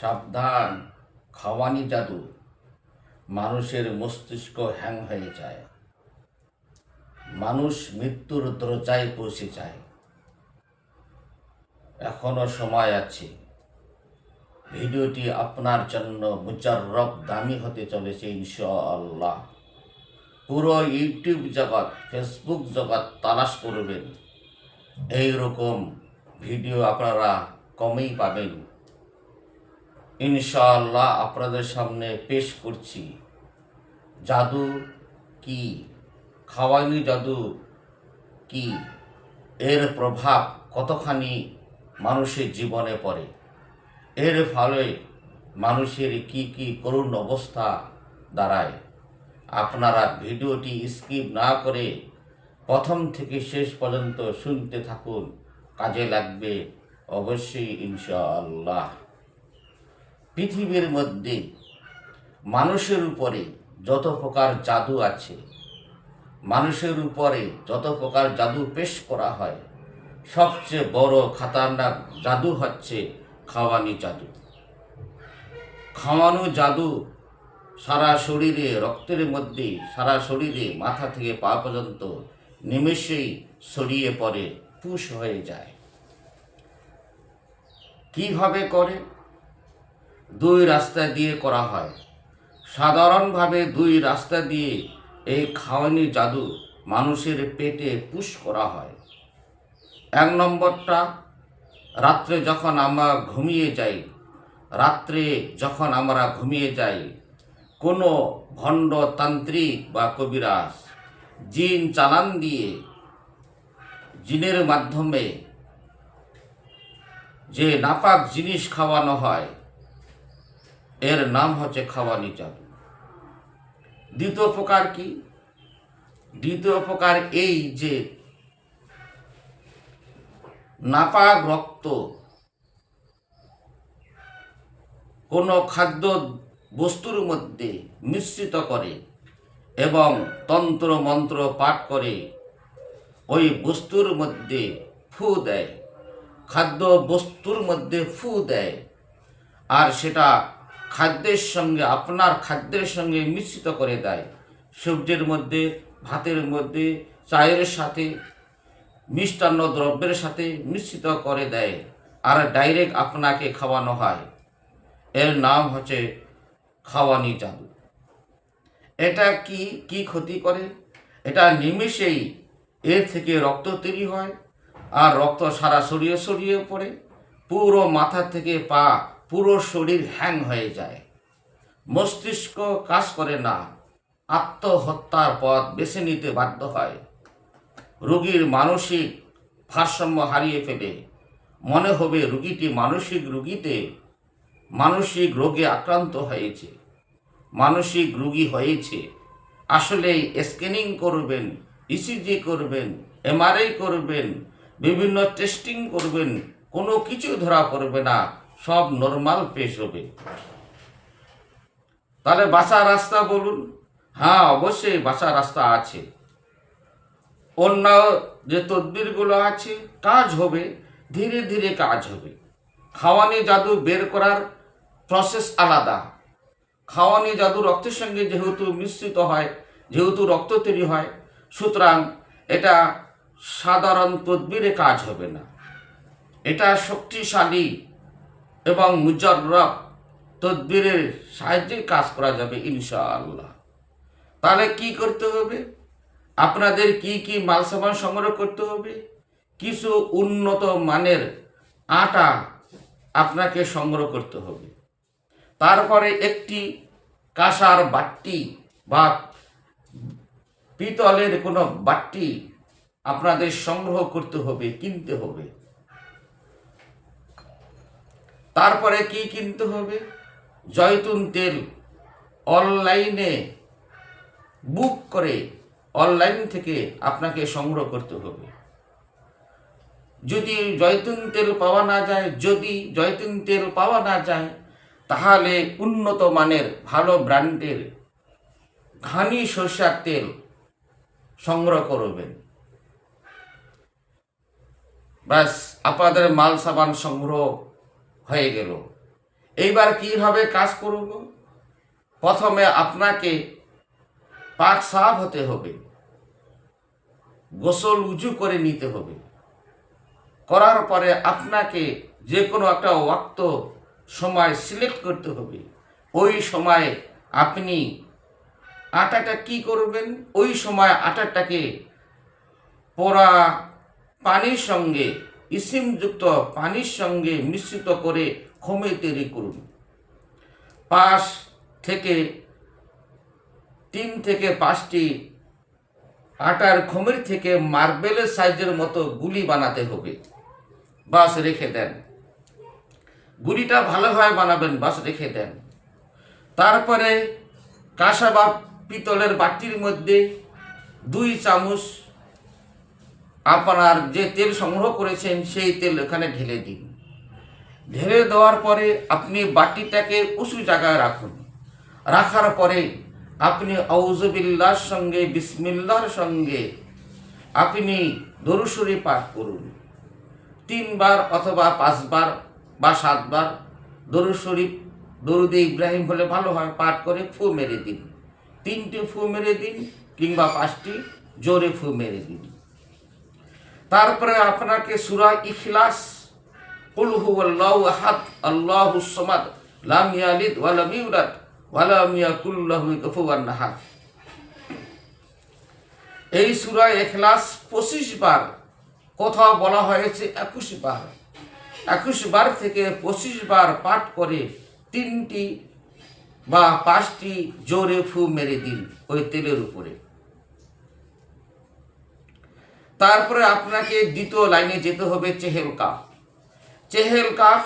সাবধান, খাওয়ানি জাদু। মানুষের মস্তিষ্ক হ্যাং হয়ে যায়। মানুষ মৃত্যুর দরজায় পৌঁছে যায়। এখনও সময় আছে। ভিডিওটি আপনার জন্য মুজাররব দামি হতে চলেছে ইনশাআল্লাহ। পুরো ইউটিউব জগৎ, ফেসবুক জগৎ তালাশ করবেন। এই রকম ভিডিও আপনারা কমেই পাবেন। ইনশাআল্লাহ আপনাদের সামনে পেশ করছি। জাদু কি? খাওয়ানি জাদু কি? এর প্রভাব কতখানি মানুষের জীবনে পড়ে? এর ফলে মানুষের কি কি করুণ অবস্থা দাঁড়ায়? আপনারা ভিডিওটি স্কিপ না করে প্রথম থেকে শেষ পর্যন্ত শুনতে থাকুন। কাজে লাগবে অবশ্যই ইনশাআল্লাহ। পৃথিবীর মধ্যে মানুষের উপরে যত প্রকার জাদু আছে, মানুষের উপরে যত প্রকার জাদু পেশ করা হয়, সবচেয়ে বড় খাতারনাক জাদু হচ্ছে খাওয়ানি জাদু। খাওয়ানো জাদু সারা শরীরে, রক্তের মধ্যে, সারা শরীরে, মাথা থেকে পা পর্যন্ত নিমেষেই ছড়িয়ে পড়ে, পুষ হয়ে যায়। কীভাবে করে? দুই রাস্তা দিয়ে করা হয়। সাধারণভাবে দুই রাস্তা দিয়ে এই খাওয়ানি জাদু মানুষের পেটে পুশ করা হয়। এক নম্বরটা, রাত্রে যখন আমরা ঘুমিয়ে যাই, রাত্রে যখন আমরা ঘুমিয়ে যাই, কোনো ভণ্ড তান্ত্রিক বা কবিরাজ জিন চালান দিয়ে জিনের মাধ্যমে যে নাপাক জিনিস খাওয়ানো হয় এর নাম হচ্ছে খাওয়ানি জাদু। দ্বিতীয় প্রকার কি? দ্বিতীয় প্রকার এই যে নাপাক রক্ত কোনো খাদ্য বস্তুর মধ্যে মিশ্রিত করে এবং তন্ত্র মন্ত্র পাঠ করে, ওই বস্তুর মধ্যে ফু দেয়, খাদ্য বস্তুর মধ্যে ফু দেয়, আর সেটা খাদ্যের সঙ্গে, আপনার খাদ্যের সঙ্গে মিশ্রিত করে দেয়। সবজির মধ্যে, ভাতের মধ্যে, চায়ের সাথে, মিষ্টান্ন দ্রব্যের সাথে মিশ্রিত করে দেয় আর ডাইরেক্ট আপনাকে খাওয়ানো হয়। এর নাম হচ্ছে খাওয়ানি জাদু। এটা কি কি ক্ষতি করে? এটা নিমেষেই এর থেকে রক্ত তৈরি হয় আর রক্ত সারা শরীরে ছড়িয়ে পড়ে। পুরো মাথা থেকে পা পুরো শরীর হ্যাং হয়ে যায়। মস্তিষ্ক কাজ করে না, আত্মহত্যার পথ বেছে নিতে বাধ্য হয়। রোগীর মানসিক ভারসাম্য হারিয়ে ফেলে। মনে হবে রুগীটি মানসিক রুগীতে মানসিক রোগে আক্রান্ত হয়েছে। মানসিক রুগী হয়েছে। আসলে স্ক্যানিং করবেন, ইসিজি করবেন, এমআরআই করবেন, বিভিন্ন টেস্টিং করবেন, কোনো কিছু ধরা পড়বে না। সব নর্মাল পেশ হবে। তাহলে বাসা রাস্তা বলুন। হ্যাঁ অবশ্যই বাসা রাস্তা আছে। অন্য যে তদবিরগুলো আছে, কাজ হবে, ধীরে ধীরে কাজ হবে। খাওয়ানি জাদু বের করার প্রসেস আলাদা। খাওয়ানি জাদু রক্তের সঙ্গে যেহেতু মিশ্রিত হয়, যেহেতু রক্ত তৈরি হয়, সুতরাং এটা সাধারণ তদবিরে কাজ হবে না। এটা শক্তিশালী এবং মুজাররব তদবিরের সাহায্যে কাজ করা যাবে, ইনশাআল্লাহ। তাহলে কি করতে হবে? আপনাদের কি কি মাল সামান সংগ্রহ করতে হবে? কিছু উন্নত মানের আটা আপনাকে সংগ্রহ করতে হবে। তারপরে একটি কাঁসার বাট্টি বা পিতলের কোনো বাট্টি আপনাদের সংগ্রহ করতে হবে, কিনতে হবে। তারপরে কি কিনতে হবে? জয়তুন তেল অনলাইনে বুক করে অনলাইন থেকে আপনাকে সংগ্রহ করতে হবে। যদি জয়তুন তেল পাওয়া না যায়, যদি জয়তুন তেল পাওয়া না যায়, তাহলে উন্নত মানের ভালো ব্র্যান্ডের ঘানি সরষার তেল সংগ্রহ করবেন। ব্যাস, আপনাদের মাল সাবান সংগ্রহ হয়ে গেল। এইবার কীভাবে কাজ করব? প্রথমে আপনাকে পাক সাফ হতে হবে। গোসল উঁচু করে নিতে হবে। করার পরে আপনাকে যে কোনো একটা ওয়াক্ত সময় সিলেক্ট করতে হবে। ওই সময় আপনি আটাটা কি করবেন? ওই সময় আটাটাকে পোড়া পানির সঙ্গে ইসিমযুক্ত পানির সঙ্গে মিশ্রিত করে খমে তৈরি করুন। পাঁচ থেকে তিন থেকে পাঁচটি আটার খমির থেকে মার্বেলের সাইজের মতো গুলি বানাতে হবে। বাস রেখে দেন। গুলিটা ভালোভাবে বানাবেন, বাস রেখে দেন। তারপরে কাঁসা বা পিতলের বাটির মধ্যে দুই চামচ আপনার যে তেল সংগ্রহ করেছেন, সেই তেল এখানে ঢেলে দিন। ঢেলে দেওয়ার পরে আপনি বাটিটাকে উঁচু জায়গায় রাখুন। রাখার পরে আপনি আউজবিল্লার সঙ্গে বিসমিল্লার সঙ্গে আপনি দরুসরি পাঠ করুন। তিনবার অথবা পাঁচবার বা সাতবার শরীফ দরুদে ইব্রাহিম হলে ভালো হয়, পাঠ করে ফু মেরে দিন। তিনটি ফু মেরে দিন কিংবা পাঁচটি জোরে ফু মেরে দিন। তারপরে আপনাকে সুরা ইখলাস, কুল হুয়াল্লাহু আহাদ আল্লাহুস সামাদ, লাম ইয়ালিদ ওয়া লাম ইউলাদ ওয়া লাম ইয়াকুল লাহু কুফুয়ান আহাদ. এই সূরা ইখলাস 25 বার, কোথাও বলা হয়েছে 21 বার। 21 বার থেকে 25 বার পাঠ করে তিনটি বা পাঁচটি জোরে ফু মেরে দিন ওই তেলের উপরে। তারপরে আপনাকে দ্বিতীয় লাইনে যেতে হবে চেহেল কাফ চেহেল কাফ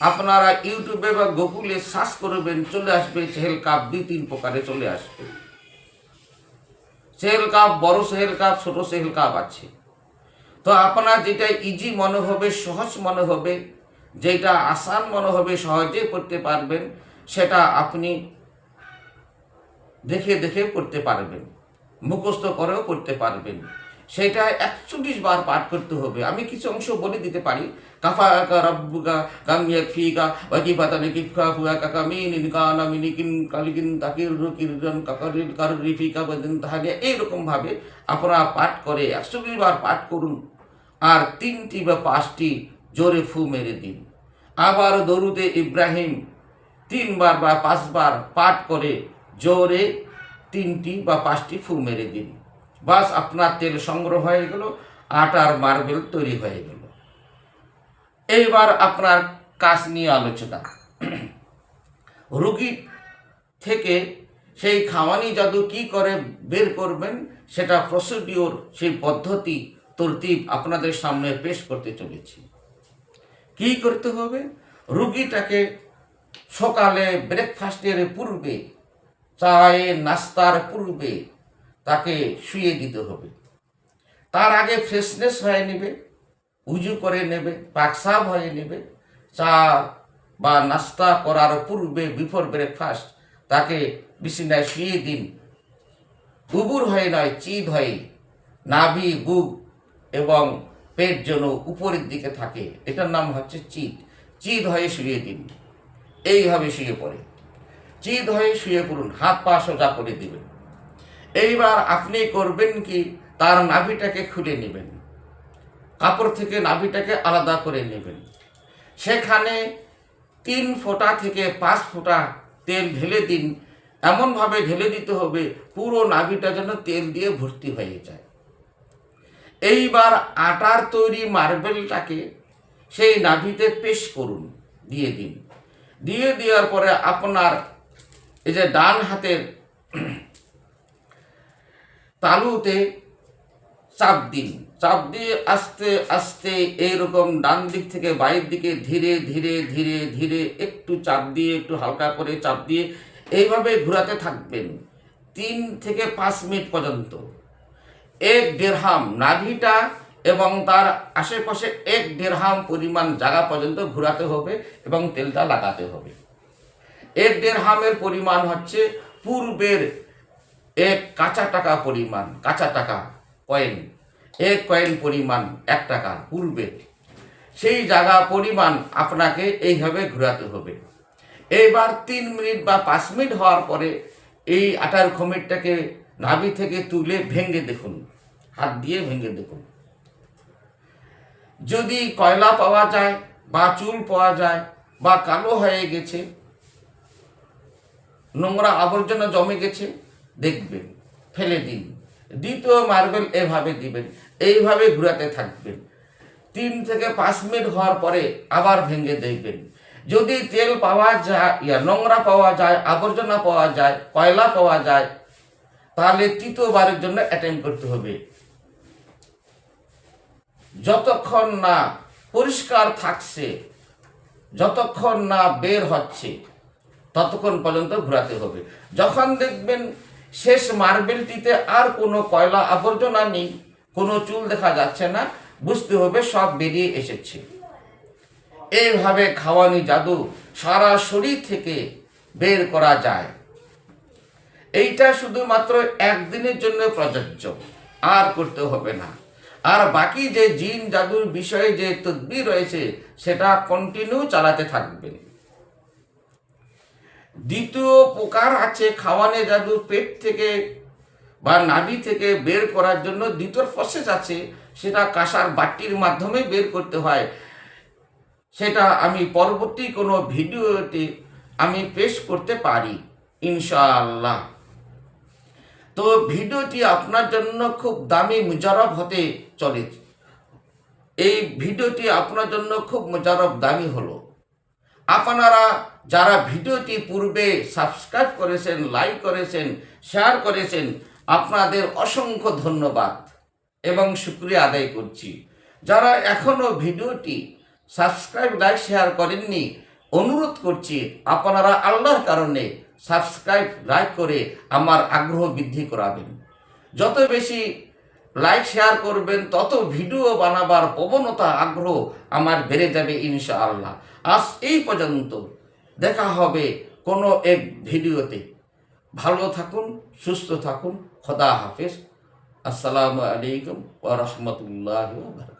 আপনারা ইউটিউবে বা গুগলে সার্চ করবেন, চলে আসবে চেহেল কাপ দুই তিন প্রকারে চলে আসবে। সেহেল কাপ বড় সেহেল কাপ ছোট সেহেল কাপ আছে। তো আপনার যেটা ইজি মনে হবে, সহজ মনে হবে, যেটা আসান মনে হবে, সহজে করতে পারবেন, সেটা আপনি দেখে দেখে করতে পারবেন, মুখস্থ করেও করতে পারবেন। সেটা একচল্লিশ বার পাঠ করতে হবে। আমি কিছু অংশ বলে দিতে পারি। কাফা রব্বুকা কামিয়া ফিকা কালিকিন তাকির কিরজন কাকারির কারুর রিফিকা বেদিন তাহলে এইরকম ভাবে আপনারা পাঠ করে একচল্লিশ বার পাঠ করুন। আর তিনটি বা পাঁচটি জোরে ফু মেরে দিন। আবার দরুদে ইব্রাহিম তিনবার বা পাঁচবার পাঠ করে জোরে তিনটি বা পাঁচটি ফু মেরে দিন। বাস আপনার তেল সংগ্রহ হয়ে গেল আটার মার্বেল তৈরি হয়ে গেল। এইবার আপনার কাজ নিয়ে আলোচনা। রুগী থেকে সেই খাওয়ানি জাদু কি করে বের করবেন, সেটা প্রসিডিওর সেই পদ্ধতি, তরতিব আপনাদের সামনে পেশ করতে চলেছি। কি করতে হবে? রুগীটাকে সকালে ব্রেকফাস্টের পূর্বে, চায়ে নাস্তার পূর্বে তাকে শুয়ে দিতে হবে। তার আগে ফ্রেশনেস হয়ে নেবে, উজু করে নেবে পাকসাব হয়ে নেবে, চা বা নাস্তা করার পূর্বে বিফোর ব্রেকফাস্ট তাকে বিছানায় শুয়ে দিন। উবুর হয়ে নয়, চিদ হয়ে নাভি, বুক এবং পেট যেন উপরের দিকে থাকে। এটার নাম হচ্ছে চিত চিদ হয়ে শুয়ে দিন। এইভাবে শুয়ে পড়ে। চিদ হয়ে শুয়ে পড়ুন। হাত পা সোজা করে দিবেন। এইবার আপনি করবেন কি? তার নাভিটাকে খুলে নেবেন। কাপড় থেকে নাভিটাকে আলাদা করে নেবেন। সেখানে তিন ফোঁটা থেকে পাঁচ ফোঁটা তেল ঢেলে দিন। এমনভাবে ঢেলে দিতে হবে, পুরো নাভিটা যেন তেল দিয়ে ভর্তি হয়ে যায়। এইবার আটার তৈরি মার্বেলটাকে সেই নাভিতে পেশ করুন, দিয়ে দিন। দিয়ে দেওয়ার পরে আপনার এই যে ডান হাতের তালুতে চাপ দিন। চাপ দিয়ে আস্তে আস্তে এইরকম ডান দিক থেকে বাইরের দিকে ধীরে ধীরে ধীরে ধীরে একটু চাপ দিয়ে, একটু হালকা করে চাপ দিয়ে এইভাবে ঘোরাতে থাকবেন তিন থেকে পাঁচ মিনিট পর্যন্ত। এক দেড়হাম নাভিটা এবং তার আশেপাশে এক দেড়হাম পরিমাণ জায়গা পর্যন্ত ঘোরাতে হবে এবং তেলটা লাগাতে হবে। এক দেড়হামের পরিমাণ হচ্ছে পূর্বের এক কাঁচা টাকা পরিমাণ, কাঁচা টাকা কয়েন এক কয়েন পরিমাণ এক টাকা পূর্বে সেই জায়গা পরিমাণ আপনাকে এইভাবে ঘোরাতে হবে। এইবার তিন মিনিট বা পাঁচ মিনিট হওয়ার পরে এই আটার খমিরটাকে নাভি থেকে তুলে ভেঙে দেখুন। হাত দিয়ে ভেঙে দেখুন। যদি কয়লা পাওয়া যায় বা চুল পাওয়া যায় বা কালো হয়ে গেছে, নোংরা আবর্জনা জমে গেছে দেখবেন, ফেলে দিন। দ্বিতীয় মার্বেল এভাবে দিবেন, এইভাবে ঘুরাতে থাকবেন। তিন থেকে পাঁচ মিনিট হওয়ার পরে আবার ভেঙে দেখবেন। যদি তেল পাওয়া যায়, ইয়া নোংরা পাওয়া যায়, আবর্জনা পাওয়া যায়, কয়লা পাওয়া যায়, তাহলে তৃতীয়বারের জন্য অ্যাটেম্প করতে হবে। যতক্ষণ না পরিষ্কার থাকছে, যতক্ষণ না বের হচ্ছে, ততক্ষণ পর্যন্ত ঘোরাতে হবে। যখন দেখবেন শেষ মার্বেলটিতে আর কোনো কয়লা আবর্জনা নেই, কোনো চুল দেখা যাচ্ছে না, বুঝতে হবে সব বেরিয়ে এসেছে। এইভাবে খাওয়ানি জাদু সারা শরীর থেকে বের করা যায়। এইটা শুধুমাত্র একদিনের জন্য প্রযোজ্য, আর করতে হবে না। আর বাকি যে জিন জাদুর বিষয়ে যে তদবির রয়েছে, সেটা কন্টিনিউ চালাতে থাকবেন। দ্বিতীয় প্রকার আছে খাওয়ানে জাদু, পেট থেকে বা নাভি থেকে বের করার জন্য দ্বিতীয় প্রসেস আছে, সেটা কাঁসার বাটির মাধ্যমে বের করতে হয়। সেটা আমি পরবর্তী কোনো ভিডিওতে আমি পেশ করতে পারি, ইনশাআল্লাহ। তো ভিডিওটি আপনার জন্য খুব দামি মুজারব হতে চলে এই ভিডিওটি আপনার জন্য খুব মুজারব দামি হলো। আপনারা যারা ভিডিওটি পূর্বে সাবস্ক্রাইব করেছেন লাইক করেছেন শেয়ার করেছেন, আপনাদের অসংখ্য ধন্যবাদ এবং শুক্রিয়া আদায় করছি। যারা এখনও ভিডিওটি সাবস্ক্রাইব লাইক শেয়ার করেননি, অনুরোধ করছি আপনারা আল্লাহর কারণে সাবস্ক্রাইব লাইক করে আমার আগ্রহ বৃদ্ধি করাবেন। যত বেশি লাইক শেয়ার করবেন, তত ভিডিও বানাবার প্রবণতা, আগ্রহ আমার বেড়ে যাবে ইনশাআল্লাহ। আজ এই পর্যন্ত। দেখা হবে কোনো এক ভিডিওতে। ভালো থাকুন, সুস্থ থাকুন। খোদা হাফিজ। আসসালামু আলাইকুম ওয়া রাহমাতুল্লাহি ওয়া বারাকাতুহু।